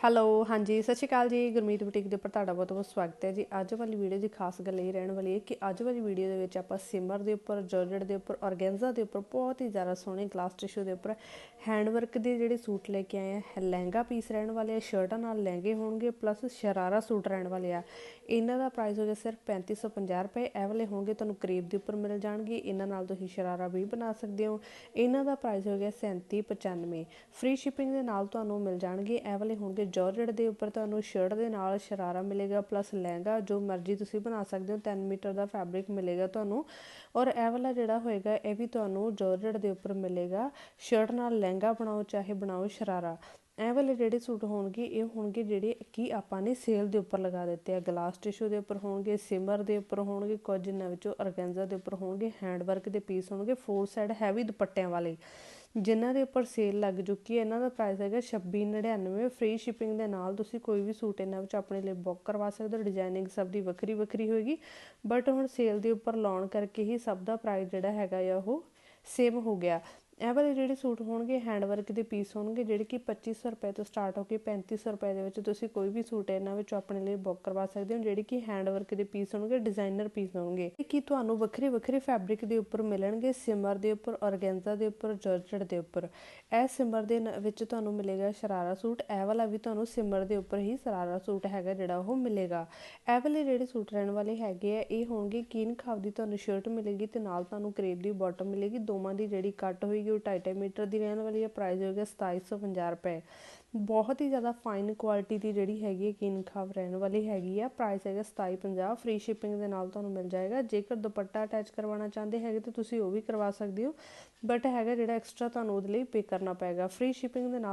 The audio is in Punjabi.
ਹੈਲੋ ਹਾਂਜੀ, ਸਤਿ ਸ਼੍ਰੀ ਅਕਾਲ ਜੀ। ਗੁਰਮੀਤ ਬੁਟੀਕ ਦੇ ਉੱਪਰ ਤੁਹਾਡਾ ਬਹੁਤ ਬਹੁਤ ਸਵਾਗਤ ਹੈ ਜੀ। ਅੱਜ ਵਾਲੀ ਵੀਡੀਓ ਦੀ ਖਾਸ ਗੱਲ ਇਹ ਰਹਿਣ ਵਾਲੀ ਹੈ ਕਿ ਅੱਜ ਵਾਲੀ ਵੀਡੀਓ ਦੇ ਵਿੱਚ ਆਪਾਂ ਸਿਮਰ ਦੇ ਉੱਪਰ, ਜਾਰਜਟ ਦੇ ਉੱਪਰ, ਔਰਗੈਂਜ਼ਾ ਦੇ ਉੱਪਰ ਬਹੁਤ ਹੀ ਜ਼ਿਆਦਾ ਸੋਹਣੇ ਗਲਾਸ ਟਿਸ਼ੂ ਦੇ ਉੱਪਰ ਹੈਂਡ ਵਰਕ ਦੇ ਜਿਹੜੇ ਸੂਟ ਲੈ ਕੇ ਆਏ ਆ ਲਹਿੰਗਾ ਪੀਸ ਰਹਿਣ ਵਾਲੇ ਆ ਸ਼ਰਟਾਂ ਨਾਲ ਲਹਿੰਗੇ ਹੋਣਗੇ ਪਲੱਸ ਸ਼ਰਾਰਾ ਸੂਟ ਰਹਿਣ ਵਾਲੇ ਆ। ਇਹਨਾਂ ਦਾ ਪ੍ਰਾਈਸ ਹੋ ਗਿਆ ਸਿਰਫ 3550 ਰੁਪਏ। ਇਹ ਵਾਲੇ ਹੋਣਗੇ ਤੁਹਾਨੂੰ ਕਰੀਬ ਦੇ ਉੱਪਰ ਮਿਲ ਜਾਣਗੇ। ਇਹਨਾਂ ਨਾਲ ਤੁਸੀਂ ਸ਼ਰਾਰਾ ਵੀ ਬਣਾ ਸਕਦੇ ਹੋ। ਇਹਨਾਂ ਦਾ ਪ੍ਰਾਈਸ ਹੋ ਗਿਆ 3795 ਫ੍ਰੀ ਸ਼ਿਪਿੰਗ ਦੇ ਨਾਲ ਤੁਹਾਨੂੰ ਮਿਲ ਜਾਣਗੇ। ਇਹ ਵਾਲੇ ਹੋਣਗੇ ਜਾਰਜਟ ਦੇ ਉੱਪਰ ਤੁਹਾਨੂੰ ਸ਼ਰਟ ਦੇ ਨਾਲ ਸ਼ਰਾਰਾ ਮਿਲੇਗਾ ਪਲੱਸ ਲਹਿੰਗਾ ਜੋ ਮਰਜ਼ੀ ਤੁਸੀਂ ਬਣਾ ਸਕਦੇ ਹੋ 3 ਮੀਟਰ ਦਾ ਫੈਬਰਿਕ ਮਿਲੇਗਾ ਤੁਹਾਨੂੰ ਔਰ ਇਹ ਵਾਲਾ ਜਿਹੜਾ ਹੋਏਗਾ, ਇਹ ਵੀ ਤੁਹਾਨੂੰ ਜਾਰਜਟ ਦੇ ਉੱਪਰ ਮਿਲੇਗਾ ਸ਼ਰਟ ਨਾਲ ਲਹਿੰਗਾ ਬਣਾਓ, ਚਾਹੇ ਬਣਾਓ ਸ਼ਰਾਰਾ। ਇਹ ਵਾਲੇ ਜਿਹੜੇ ਸੂਟ ਹੋਣਗੇ, ਇਹ ਹੋਣਗੇ ਜਿਹੜੇ ਕਿ ਆਪਾਂ ਨੇ ਸੇਲ ਦੇ ਉੱਪਰ ਲਗਾ ਦਿੱਤੇ ਆ। ਗਲਾਸ ਟਿਸ਼ੂ ਦੇ ਉੱਪਰ ਹੋਣਗੇ ਸਿਮਰ ਦੇ ਉੱਪਰ ਹੋਣਗੇ, ਕੁਝ ਇਹਨਾਂ ਵਿੱਚੋਂ ਅਰਗੈਂਜ਼ਾ ਦੇ ਉੱਪਰ ਹੋਣਗੇ ਹੈਂਡ ਵਰਕ ਦੇ ਪੀਸ ਹੋਣਗੇ ਫੋਰ ਸਾਈਡ ਹੈਵੀ ਦੁਪੱਟਿਆਂ ਵਾਲੇ। ਜਿਨ੍ਹਾਂ ਦੇ ਉੱਪਰ ਸੇਲ ਲੱਗ ਚੁੱਕੀ ਹੈ, ਇਹਨਾਂ ਦਾ ਪ੍ਰਾਈਸ ਹੈਗਾ 2699 ਫ੍ਰੀ ਸ਼ਿਪਿੰਗ ਦੇ ਨਾਲ ਤੁਸੀਂ ਕੋਈ ਵੀ ਸੂਟ ਇਹਨਾਂ ਵਿੱਚ ਆਪਣੇ ਲਈ ਬੁੱਕ ਕਰਵਾ ਸਕਦੇ ਹੋ ਡਿਜ਼ਾਈਨਿੰਗ ਸਭ ਦੀ ਵੱਖਰੀ ਵੱਖਰੀ ਹੋਏਗੀ। ਬਟ ਹੁਣ ਸੇਲ ਦੇ ਉੱਪਰ ਲਾਉਣ ਕਰਕੇ ਹੀ ਸਭ ਦਾ ਪ੍ਰਾਈਸ ਜਿਹੜਾ ਹੈਗਾ ਆ ਉਹ ਸੇਮ ਹੋ ਗਿਆ। ਇਹ ਵਾਲੇ ਜਿਹੜੇ ਸੂਟ ਹੋਣਗੇ ਹੈਂਡ ਵਰਕ ਦੇ ਪੀਸ ਹੋਣਗੇ, ਜਿਹੜੇ ਕਿ 2500 ਰੁਪਏ ਤੋਂ ਸਟਾਰਟ ਹੋ ਕੇ 3500 ਰੁਪਏ ਦੇ ਵਿੱਚ ਤੁਸੀਂ ਕੋਈ ਵੀ ਸੂਟ ਇਹਨਾਂ ਵਿੱਚੋਂ ਆਪਣੇ ਲਈ ਬੁੱਕ ਕਰਵਾ ਸਕਦੇ ਹੋ, ਜਿਹੜੇ ਕਿ ਹੈਂਡ ਵਰਕ ਦੇ ਪੀਸ ਹੋਣਗੇ ਡਿਜ਼ਾਈਨਰ ਪੀਸ ਹੋਣਗੇ। ਕਿ ਤੁਹਾਨੂੰ ਵੱਖਰੇ ਵੱਖਰੇ ਫੈਬਰਿਕ ਦੇ ਉੱਪਰ ਮਿਲਣਗੇ ਸਿਮਰ ਦੇ ਉੱਪਰ ਔਰਗੈਂਜ਼ਾ ਦੇ ਉੱਪਰ ਜਾਰਜਟ ਦੇ ਉੱਪਰ। ਇਹ ਸਿਮਰ ਦੇ ਵਿੱਚ ਤੁਹਾਨੂੰ ਮਿਲੇਗਾ ਸ਼ਰਾਰਾ ਸੂਟ, ਇਹ ਵਾਲਾ ਵੀ ਤੁਹਾਨੂੰ ਸਿਮਰ ਦੇ ਉੱਪਰ ਹੀ ਸ਼ਰਾਰਾ ਸੂਟ ਹੈਗਾ ਜਿਹੜਾ ਉਹ ਮਿਲੇਗਾ। ਇਹ ਵਾਲੇ ਜਿਹੜੇ ਸੂਟ ਰਹਿਣ ਵਾਲੇ ਹੈਗੇ ਆ, ਇਹ ਹੋਣਗੇ ਕੀਨ ਖਾਵ ਦੀ ਤੁਹਾਨੂੰ ਸ਼ਰਟ ਮਿਲੇਗੀ ਤੇ ਨਾਲ ਤੁਹਾਨੂੰ ਕਰੇਪ ਦੀ ਬਾਟਮ ਮਿਲੇਗੀ, ਦੋਵਾਂ ਦੀ ਜਿਹੜੀ ਕੱਟ ਹੋਏਗੀ ਉਹ 2.5 ਮੀਟਰ ਦੀ ਰਹਿਣ ਵਾਲੀ ਹੈ ਪ੍ਰਾਈਸ ਹੋਏਗਾ 2750 ਰੁਪਏ। ਬਹੁਤ ਹੀ ਜ਼ਿਆਦਾ ਫਾਈਨ ਕੁਆਲਿਟੀ ਦੀ ਜਿਹੜੀ ਹੈਗੀ ਹੈ ਕੀਨ ਰਹਿਣ ਵਾਲੀ ਹੈਗੀ ਆ ਪ੍ਰਾਈਸ ਹੈਗਾ 2750 ਫ੍ਰੀ ਸ਼ਿਪਿੰਗ ਦੇ ਨਾਲ ਤੁਹਾਨੂੰ ਮਿਲ ਜਾਏਗਾ। ਜੇਕਰ ਦੁਪੱਟਾ ਅਟੈਚ ਕਰਵਾਉਣਾ ਚਾਹੁੰਦੇ ਹੈਗੇ ਤਾਂ ਤੁਸੀਂ ਉਹ ਵੀ ਕਰਵਾ ਸਕਦੇ ਹੋ ਬਟ ਹੈਗਾ ਜਿਹੜਾ ਐਕਸਟਰਾ ਤੁਹਾਨੂੰ ਉਹਦੇ ਲਈ ਪੇ ਕਰਨਾ ਪਏਗਾ। ਫ੍ਰੀ ਸ਼ਿਪਿੰਗ ਦੇ ਨਾਲ